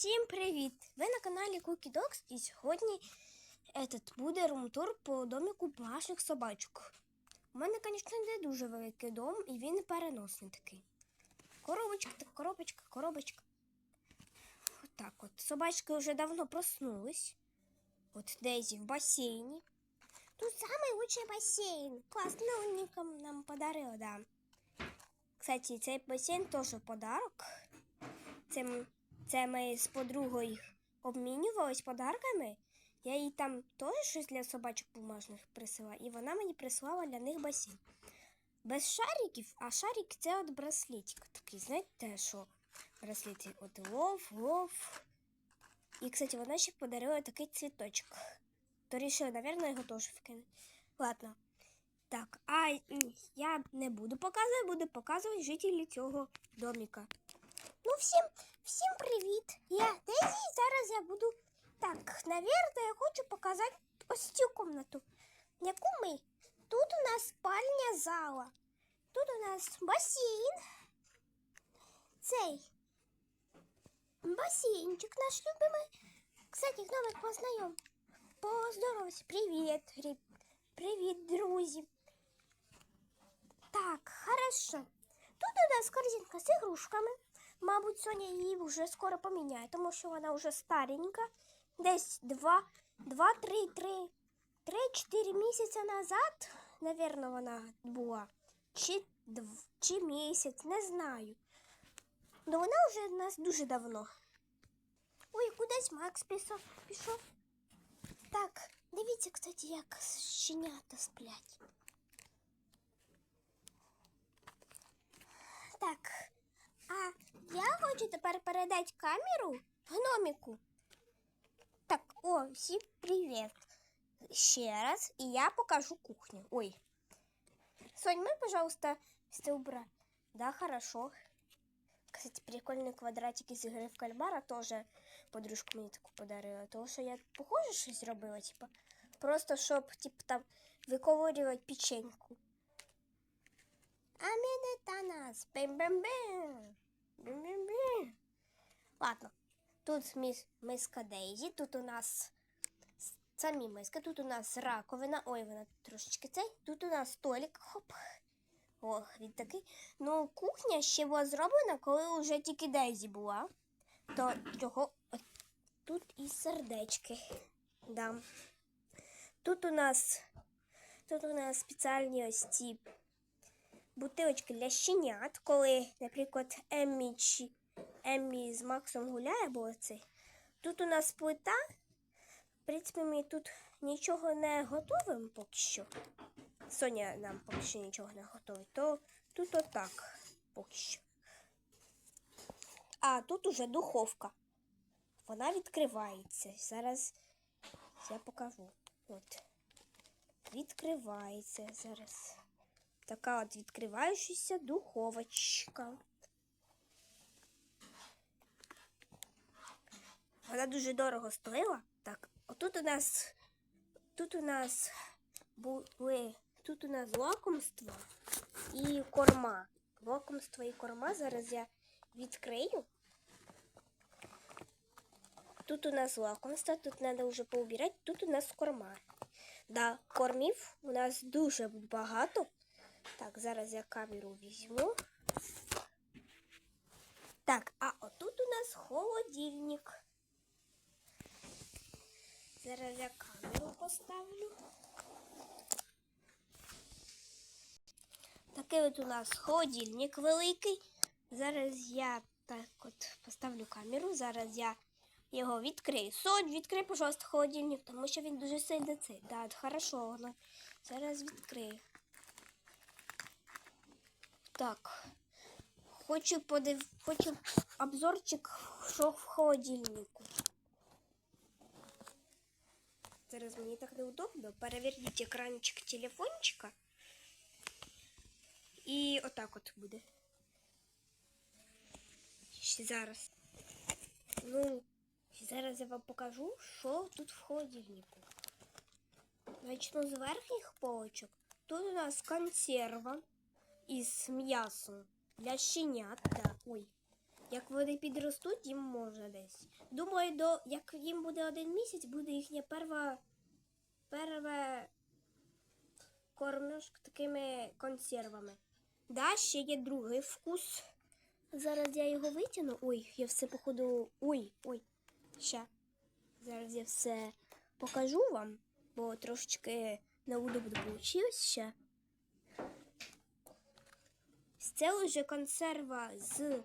Всім привіт! Ви на каналі Cookie Dogs і сьогодні этот, буде румтур по домику домашніх собачок. У мене, звісно, не дуже великий дом і він переносний такий. Коробочка, так коробочка, коробочка. Отак от. Собачки вже давно проснулись. От Дейзі в басейні. Тут лучший басейн. Класно уникам нам подарили, да. Кстати, цей басейн теж подарок. Це, це ми з подругою обмінювались подарками. Я їй там теж щось для собачок бумажних присила, і вона мені прислала для них басейн. Без шариків, а шарик це от браслетик такий, знаєте, що браслети от лов, лов. І, кстати, вона ще подарила такий цвіточок. То рішила, напевно, його теж вкинути. Ладно. Так, а я не буду показувати, буду показувати жителі цього доміка. Ну, всім, всім привіт! Я Дезі, і зараз я буду. Так, навірно, я хочу показати ось цю кімнату. Яку ми? Тут у нас спальня зала. Тут у нас басейн. Цей басейнчик наш любимий. Кстати, номер познайом. Поздоровайся. Привіт, Гріб. Привіт, друзі. Так, хорошо. Тут у нас корзинка з ігрушками. Мабуть, Соня її вже скоро поміняє, тому що вона вже старенька. Десь два, два, три, три, три-чотири місяці назад, напевно, вона була. Чи, чи місяць, не знаю. Ну вона вже в нас дуже давно. Ой, кудись Макс пішов. пішов. Так, дивіться, кстати, як щенята сплять. Так, а я хочу тепер передати камеру гноміку. Так, о, всім привіт. Ще раз, і я покажу кухню. Ой. Сонь, мы, пожалуйста, все убрать. Да, хорошо. Кстати, прикольный квадратик из игры в кальмара тоже подружка мені таку подарила. Тому що я похоже щось зробила, типа. Просто щоб, типа, там виковырювати печеньку. А мене та нас. Бим-бим-бим. Бим-бим-бим. Ладно. Тут миска Дейзі, тут у нас самі миски, тут у нас раковина. Ой, вона трошечки цей. Тут у нас столик. Хоп. Ох, він такий. Ну, кухня ще була зроблена, коли вже тільки Дейзі була. То його тут і сердечки. Да. Тут у нас тут у нас спеціальні ось ці бутилочки для щенят, коли, наприклад, Еммі чи Еммі з Максом гуляє, або це. Тут у нас плита. В принципі, ми тут нічого не готуємо поки що. Соня нам поки що нічого не готовить, то тут отак поки що. А тут уже духовка. Вона відкривається. Зараз я покажу. От. Відкривається зараз. Така от відкриваючася духовочка. Вона дуже дорого стоїла. Так, отут у нас тут у нас були тут у нас лакомства і корма. Лакомства і корма. Зараз я відкрию. Тут у нас лакомства, тут треба вже поубирати, тут у нас корма. Да, кормів у нас дуже багато. Так, зараз я камеру візьму. Так, а отут у нас холодильник. Зараз я камеру поставлю. Такий от у нас холодильник великий. Зараз я так от поставлю камеру. Зараз я його відкрию. Сонь, відкрий, пожалуйста, холодильник, тому що він дуже сильно цей. Да, хорошо. Зараз відкрию. Так. Хочу подив... Хочу обзорчик, що в холодильнику. Зараз мені так неудобно. Переверніть екранчик телефончика. І отак от буде. Ще зараз. Ну, зараз я вам покажу, що тут в холодильнику. Начну з верхніх полочок. Тут у нас консерва Із м'ясом для щенят. Да. Ой. Як вони підростуть, їм можна десь. Думаю, до як їм буде один місяць, буде їхня перва перве кормлюшка такими консервами. Да, ще є другий вкус. Зараз я його витягну. Ой, я все походу. Ой, ой. Ще. Зараз я все покажу вам, бо трошечки на неудобно вийшло ще. Це вже консерва з.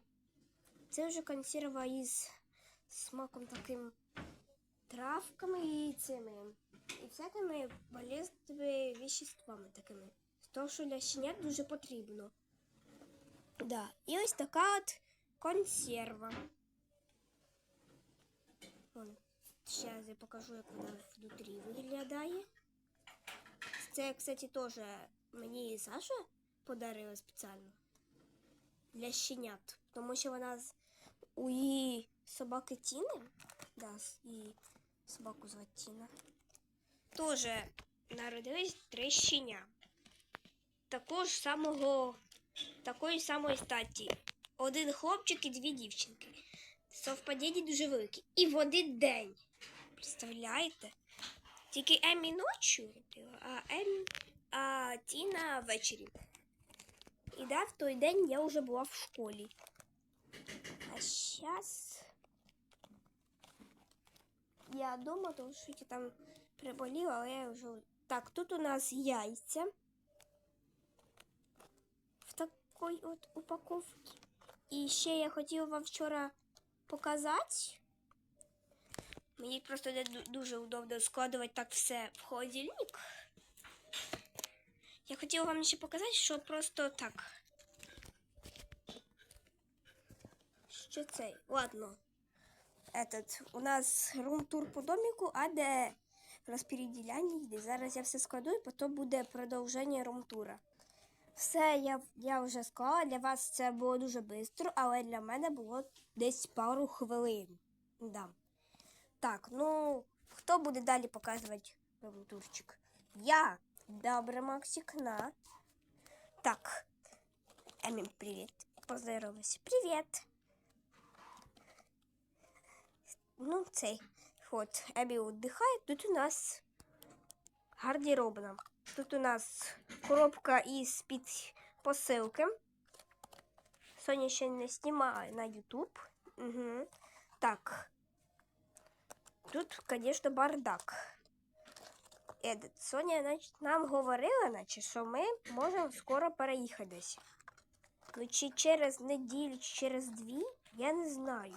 Це вже консерва із смаком таким травками і цими. І всякими полезними веществами такими. То, що для щенят дуже потрібно. Да. І ось така от консерва. Вон. Зараз я покажу, як вона внутрі виглядає. Це, кстати, теж мені Саша подарила спеціально для щенят. Тому що вона у її собаки Тіни, да, її собаку звати Тіна, теж народились три щеня. Такого ж самого, такої самої статі. Один хлопчик і дві дівчинки. Совпадіння дуже великі. І в один день. Представляєте? Тільки Емі ночі а Емі, а Тіна ввечері. І да, в той день я вже була в школі. А зараз я дома, тому що я там приболіла, але я вже. Так, тут у нас яйця в такій от упаковці. І ще я хотіла вам вчора показати. Мені просто не дуже удобно складувати так все в холодильник. Я хотіла вам ще показати, що просто так. Що це? Ладно. Этот, у нас рум-тур по доміку, а де розподіляння йде. Зараз я все складу і потім буде продовження рум-тура. Все я, я вже склала. Для вас це було дуже швидко, але для мене було десь пару хвилин. Да. Так, ну хто буде далі показувати рум-турчик? Я. Добре, Максик, на. Так. Эмин, привет. Поздоровайся. Привет. Ну, цей. От, Емі віддихає. Тут у нас гардеробна. Тут у нас коробка із під посилки. Соня ще не знімає на YouTube. Угу. Так. Тут, звісно, бардак. Едет. Соня значить, нам говорила, наче, що ми можемо скоро переїхати десь. Ну, чи через неділю, чи через дві, я не знаю.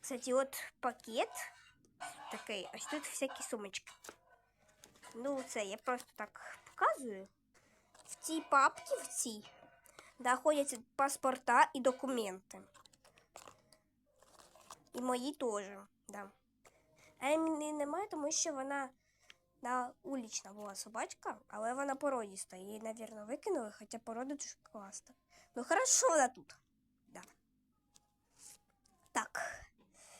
Кстати, от пакет такий, ось тут всякі сумочки. Ну, це я просто так показую. В цій папці, в цій, знаходяться паспорта і документи. І мої теж, да. Емі немає, тому що вона на улічна була собачка, але вона породіста. Її, мабуть, викинули, хоча порода дуже класна. Ну, хорошо вона тут. Да. Так.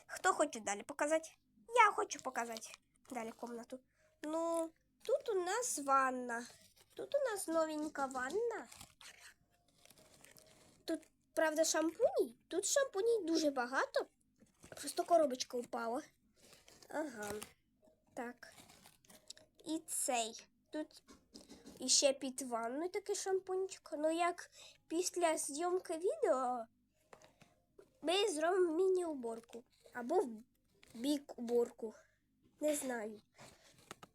Хто хоче далі показати? Я хочу показати далі комнату. Ну, тут у нас ванна. Тут у нас новенька ванна. Тут, правда, шампуній. Тут шампуній дуже багато. Просто коробочка упала. Ага. Так. І цей. Тут іще під ванною такий шампунчик. Ну, як після зйомки відео ми зробимо міні-уборку. Або в бік уборку. Не знаю.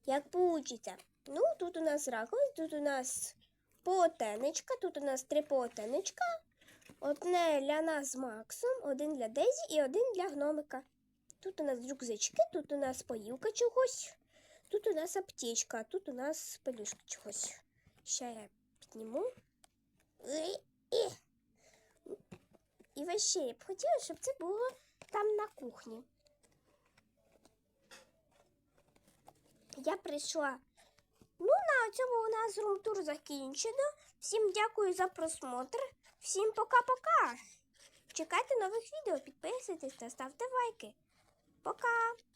Як вийде. Ну, тут у нас раковина, тут у нас полотенечка, тут у нас три полотенечка. Одне для нас з Максом, один для Дезі і один для гномика. Тут у нас рюкзачки, тут у нас поїлка чогось, тут у нас аптечка, а тут у нас пелюшки чогось. Ще я підніму. І, і я б хотіла, щоб це було там на кухні. Я прийшла. Ну, на цьому у нас рум-тур закінчено. Всім дякую за просмотр. Всім пока-пока. Чекайте нових відео, підписуйтесь та ставте лайки. Пока!